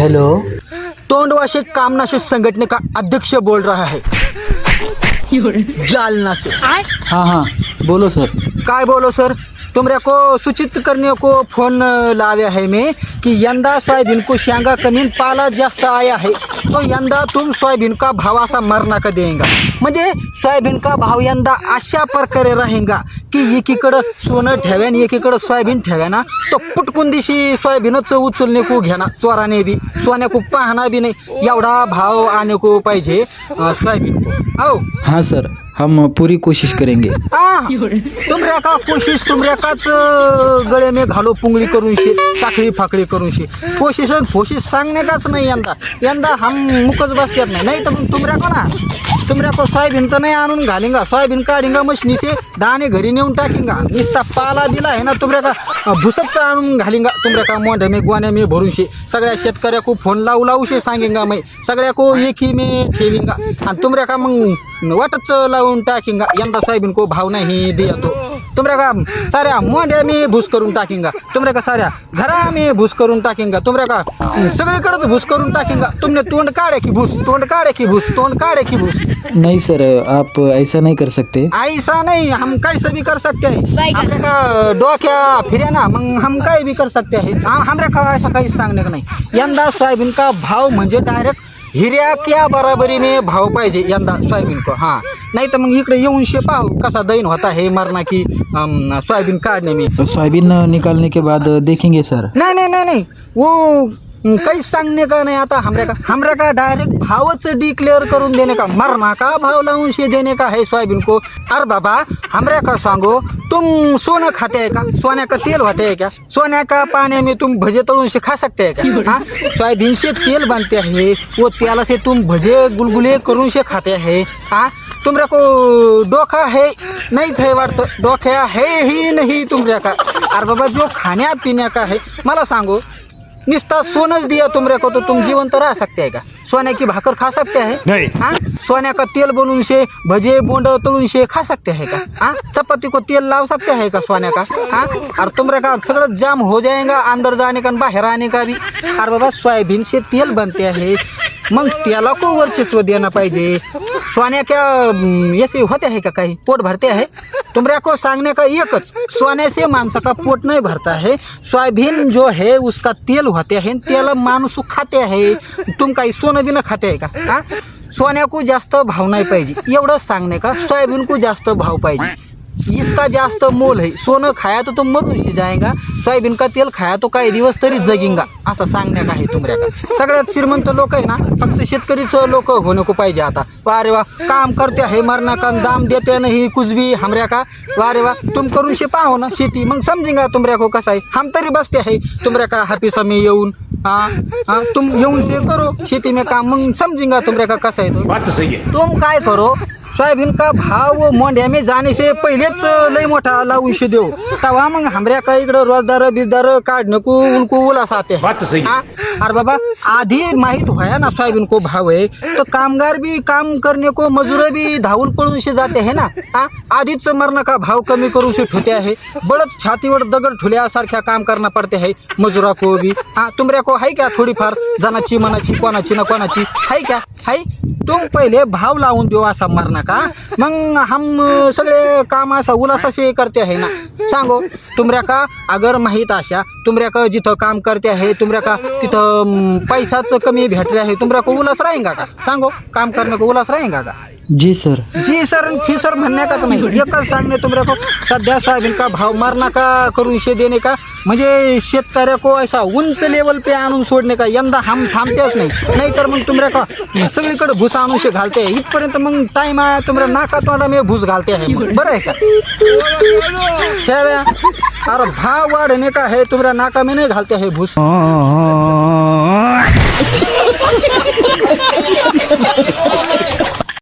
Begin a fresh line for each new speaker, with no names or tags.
Hello तोंडवाशे कामनाशे संगठने का अध्यक्ष बोल रहा है। जालना से।
हाँ हाँ। बोलो सर
काय बोलो सर तुमरे को सूचित करने को फोन लाव्या है मैं कि यंदा सोयाबीन को शेंगा कमी पाला जास्त आया है। तो यंदा तुम सोयाबीन का भाव असा मरणा का देंगा। म्हणजे सोयाबीन का भाव यंदा अशा प्रकारे राहिंगा की एकीकडं सोनं ठेव्या आणि एकीकडं सोयाबीन ठेव्या ना तो पुटकून दिशी सोयाबीनच उचलणे को घेना चोराने बी सोन्या को पाहणा बी नाही एवढा भाव आणको को पाहिजे सोयाबीन को.
हो? आओ सर. हम पूरी कोशिश करेंगे।
आ, तुमऱ्या का कोशिश तुमऱ्या काच गळे मे घालो पुंगळी करून शे साखळी फाकळी करून शे. कोशिश कोशिश सांगणे काच नाही यंदा. यंदा हम मुकच बसतात नाही. नाही तर मग तुमऱ्या का ना. तुमऱ्या को सोयाबीन तर नाही आणून घालिंगा. सोयाबीन काढिंगा मशनीचे दाणे घरी नेऊन टाकिंगा. नुसता पाला बिला आहे ना तुमऱ्या का अं, भुसच आणून घालिंगा तुमऱ्या का मोंढ्या मे गोण्या भरून शे सगळ्या शेतकऱ्याको फोन लावू लावू शे सांगेंगा मै. सगळ्या को एक ही ठेविंगा आणि तुमऱ्या का मग वाटच लावून टाकेंगा यंदा सोयाबीन को भाव नाही दिया तो तुमऱ्या का साऱ्या मोंढ्या मी भूस करून टाकेंगा तुमऱ्या का साऱ्या घरा मी भूस करून टाकेंगा तुमऱ्या का सगळीकडे भूस करून टाकेंगा तुमने तोंड काढे की भूस? तोंड काढे की भूस? तोंड काढे की भूस?
नहीं सर आप ऐसा नहीं कर सकते.
ऐसा नहीं हम कैसे भी कर सकते हैं. हमरे का डोक्या फिरे ना मग हम काय भी कर सकते हैं. हम हमरे का ऐसा काही सांगणे का नाही. यंदा सोयाबीन का भाव म्हणजे डायरेक्ट हिऱ्या क्या बराबरी में भाव पाहिजे? यंदा सोयाबीन को हां. नाही तर मग इकडे येऊन शे पाहू कसा दैन होता है मरना की अम, सोयाबीन काढणे में.
सोयाबीन निकालने के बाद देखेंगे सर.
नहीं नहीं नहीं नहीं. वो काहीच काही सांगणे का नाही आता? हमऱ्या का हमऱ्या का डायरेक्ट भावच डिक्लेअर करून देणे का? मरना का भाव लावून शे देणे का? है सोयाबीन को अरे बाबा हमऱ्या का सांगो? तुम सोनं खाते आहे का? सोन्या का तेल होते हैं क्या सोन्या का पानी में तुम भजे तळून से खा सकते हैं क्या हाँ? सोयाबीन से तेल बनते आहे वो त्याला से तुम भजे गुलगुले करून से खाते आहे. हाँ? तुमरा को डोका है नाहीच थे वाटतं. डोक्या है ही नहीं तुमऱ्या का? अरे बाबा जो खाण्या पिण्या का है मला सांगो निस्ता सोनच दिया तुमरे को तो तुम जीवंत रह सकते हैं का? सोने की भाकर खा सकते हैं
नहीं।
हाँ? सोने का तेल बनून से भजे बोंड तळून से खा सकते हैं का? हाँ? चपाती को तेल लाव सकते हैं का सोने का हाँ? और तुमरे का सगळं जाम हो जाएगा अंदर जाने का बाहेर आने का भी अरे बाबा सोयाबीन से तेल बनते हैं मग त्याला को वर्चस्व देणं पाहिजे. सोन्या क्या ऐसे होते है का काही? पोट भरते हैं तुमऱ्या को सांगने का एकच? सोने से माणसा का पोट नहीं भरता है सोयाबीन जो है उसका तेल होते है तेल माणूस खाते है तुम काही सोनं बिनं खाते आहे का? हा? सोन्या को जास्त भाव नाही पाहिजे. एवढंच सांगणे का? सोयाबीन को जास्त भाव पाहिजे. इसका जास्त मोल है। सोनं खाया तो तुम मरून से जाएगा सोयाबीन का तेल खाया तो काही दिवस तरी जगिंगा असं सांगण्यात आहे तुमऱ्या का सगळ्यात श्रीमंत लोक आहे ना फक्त शेतकरीच लोक होणे को पाहिजे आता. वारे वा काम करते आहे मरना का दाम देते नाही कुछ भी हमऱ्या का? वारे वा तुम करून शे पाहो ना शेती. मग समजेंगा तुमऱ्या को कसा आहे? हम तरी बसते आहे तुमऱ्या का हापिसा में येऊन हा? हा? तुम येऊन से करो शेती में काम. मग समजेंगा तुमऱ्या का कसा आहे तो?
है.
तुम काय करो सोयाबीन का भाव मोंढ्या में जाने से पहिलेच लय मोठा शे देऊ तवा मग हमऱ्या का इकडं रोजदार बिजदार काढणे को उनको उलास आते हैं.
बात तो सही
अरे बाबा आधी माहीत होया ना सोयाबीन को भाव है तो कामगार भी काम करने को मजूर भी धावून पळून से जाते हैं ना? हा आधीच मरण का भाव कमी करू से ठेवते आहे. बळच छातीवर दगड ठुल्यासारख्या काम करणं पडते है मजुरा को भी हा तुमऱ्या को है क्या थोडीफार? जनाची मनाची कोणाची ना कोणाची. है क्या है तुम पहिले भाव लावून देऊ असा मरणा का मग हम सगळे काम असा उलास असे करते आहे ना. सांगो तुमऱ्या का अगर माहीत अशा तुमऱ्या का जिथं काम करते आहे तुमऱ्या का तिथं पैसाचं पैसाच कमी भेटले आहे तुमऱ्या का उलास राहींगा का सांगो काम करणं का उलास राहींगा का?
जी सर।
जी सर फ़ी सर म्हणण्या का नाही। एकच सांगणे तुमऱ्या को सध्या सोयाबीन का भाव मारना का करून शे देणे का? म्हणजे शेतकऱ्या को असा उंच लेवल पे आणून सोडणे का यंदा हम थांबतेच नाही। नाहीतर मग तुमऱ्या का सगळीकडे भूस आणून शे घालते इथपर्यंत मग टाइम आहे तुमऱ्या नाका तोंडा मी भूस घालते आहे. बरं आहे का ठेव्या अरे भाव वाढणे का है तुमऱ्या नाका में नाही घालते आहे भूस।
हाँ।